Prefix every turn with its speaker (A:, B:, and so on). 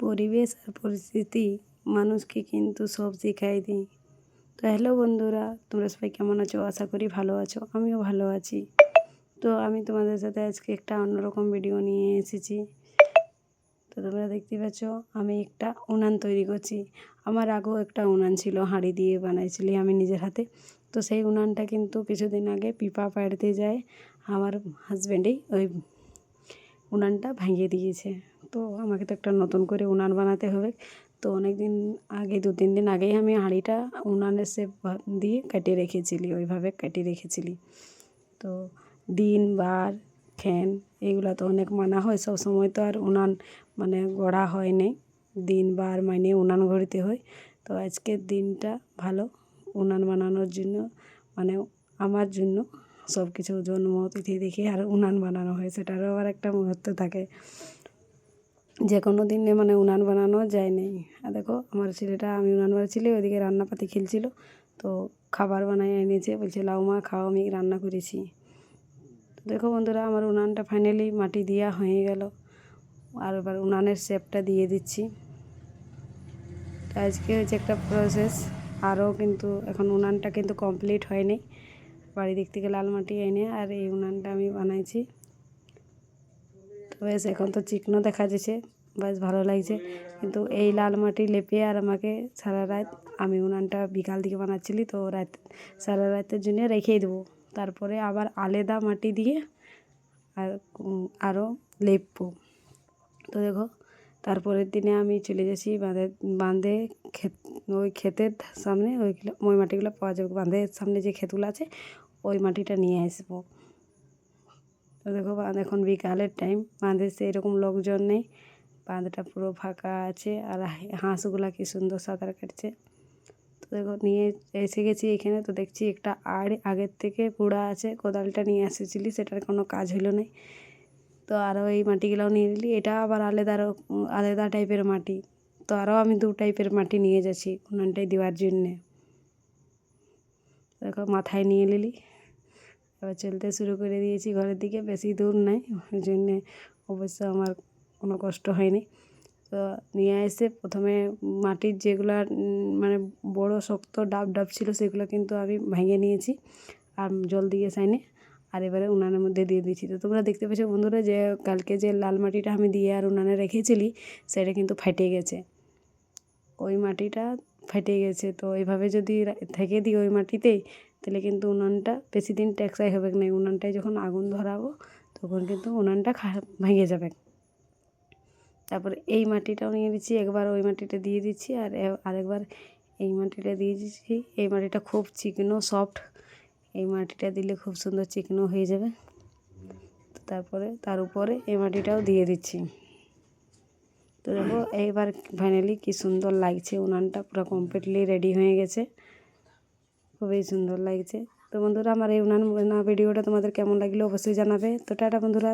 A: পরিবেশ আর পরিস্থিতি মানুষকে কিন্তু সব শেখাই দিই। তো হ্যালো বন্ধুরা, তোমরা সবাই কেমন আছো? আশা করি ভালো আছো, আমিও ভালো আছি। তো আমি তোমাদের সাথে আজকে একটা অন্যরকম ভিডিও নিয়ে এসেছি। তো তোমরা দেখতে পাচ্ছ, আমি একটা উনান তৈরি করছি। আমার আগেও একটা উনান ছিল, হাঁড়ি দিয়ে বানাইছিলি আমি নিজের হাতে। তো সেই উনানটা কিন্তু কিছুদিন আগে পিপা পাড়তে যায়, আমার হাজব্যান্ডেই ওই উনানটা ভাঙিয়ে দিয়েছে। তো আমাকে তো একটা নতুন করে উনান বানাতে হবে। তো অনেক দিন আগে দু তিন দিন আগেই আমি হাঁড়িটা উনানের শেপ দিয়ে কেটে রেখেছিলি, ওইভাবে কেটে রেখেছিলি। তো দিন, বার ফ্যান এগুলো তো অনেক মানা হয়। সব সময় তো আর উনান মানে গড়া হয় নাই। দিন, বার মানে উনান গড়তে হয়। তো আজকের দিনটা ভালো উনান বানানোর জন্য মানে আমার জন্য। সব কিছু জন্মতিথি দেখে আর উনান বানানো হয়, সেটারও আবার একটা মুহূর্ত থাকে। যে কোনো দিনে মানে উনান বানানো যায় নাই। আর দেখো, আমার ছেলেটা, আমি উনান বানাচ্ছিলি, ওইদিকে রান্নাপাতি খেলছিল। তো খাবার বানাই এনেছে, বলছে, লাউ মা, খাও, আমি রান্না করেছি। তো দেখো বন্ধুরা, আমার উনানটা ফাইনালি মাটি দেওয়া হয়ে গেল। আর এবার উনানের শেপটা দিয়ে দিচ্ছি। আজকে হচ্ছে একটা প্রসেস আরও কিন্তু, এখন উনানটা কিন্তু কমপ্লিট হয়নি। বাড়ি দিক থেকে লাল মাটি এনে আর এই উনানটা আমি বানাইছি। তো বেশ, এখন তো চিকনো দেখা যাচ্ছে, বেশ ভালো লাগছে। কিন্তু এই লাল মাটি লেপে আর আমাকে সারা রাত আমি উনানটা বিকাল দিকে বানাচ্ছিলি, তো রাত, সারা রাতের জন্য রেখেই দেবো। তারপরে আবার আলাদা মাটি দিয়ে আর আরও লেপবো। তো দেখো, তারপরের দিনে আমি চলে যাচ্ছি বাঁধে বাঁধে ক্ষেত ওই ক্ষেতের সামনে, ওইগুলো, ওই মাটিগুলো পাওয়া যাবে। বাঁধের সামনে যে ক্ষেতগুলো আছে ওই মাটিটা নিয়ে আসব। তো দেখো, বাঁধ এখন বিকালের টাইম বাঁধে সেরকম লোকজন নেই। বাঁধটা পুরো ফাঁকা আছে আর হাঁসগুলা কি সুন্দর সাঁতার কাটছে। তো দেখো, নিয়ে এসে গেছি এখানে। তো দেখছি একটা আড় আগের থেকে পুড়া আছে। কোদালটা নিয়ে এসেছিলি, সেটার কোনো কাজ হলো না তো আরও এই মাটিগুলোও নিয়ে নিলি। এটা আবার আলাদা আলাদা টাইপের মাটি। তো আরও আমি দু টাইপের মাটি নিয়ে যাচ্ছি উনানটাই দেওয়ার জন্যে। দেখো মাথায় নিয়ে নিলি। এবার চলতে শুরু করে দিয়েছি ঘরের দিকে, বেশি দূর নাই, ওই জন্যে অবশ্য আমার কোনো কষ্ট হয়নি। তো নিয়ে এসে প্রথমে মাটির যেগুলো মানে বড় শক্ত ডাব ডাব ছিল সেগুলো কিন্তু আমি ভেঙে নিয়েছি আর জল দিয়ে সাইনে। আর এবারে উনানের মধ্যে দিয়ে দিয়েছি। তো তোমরা দেখতে পেয়েছ বন্ধুরা যে কালকে যে লাল মাটিটা আমি দিয়ে আর উনানে রেখেছিলি, সেটা কিন্তু ফাটে গেছে। ওই মাটিটা ফেটে গেছে। তো এইভাবে যদি থেকে দিই ওই মাটিতেই, তাহলে কিন্তু উনানটা বেশি দিন টেকসাই হবে না। উনানটায় যখন আগুন ধরাবো, তখন কিন্তু উনানটা ভেঙে যাবে। তারপরে এই মাটিটাও নিয়ে দিচ্ছি একবার ওই মাটিটা দিয়ে দিচ্ছি, আর আরেকবার এই মাটিটা দিয়ে দিচ্ছি। এই মাটিটা খুব চিকনো, সফট। এই মাটিটা দিলে খুব সুন্দর চিকনো হয়ে যাবে। তারপরে, তার উপরে এই মাটিটাও দিয়ে দিচ্ছি। তো দেখো, এইবার ফাইনালি কি সুন্দর লাগছে। উনানটা পুরো কমপ্লিটলি রেডি হয়ে গেছে। খুবই সুন্দর লাগছে। তো বন্ধুরা, আমার এই উনান ভিডিওটা তোমাদের কেমন লাগল অবশ্যই জানাবে। তো টাটা বন্ধুরা।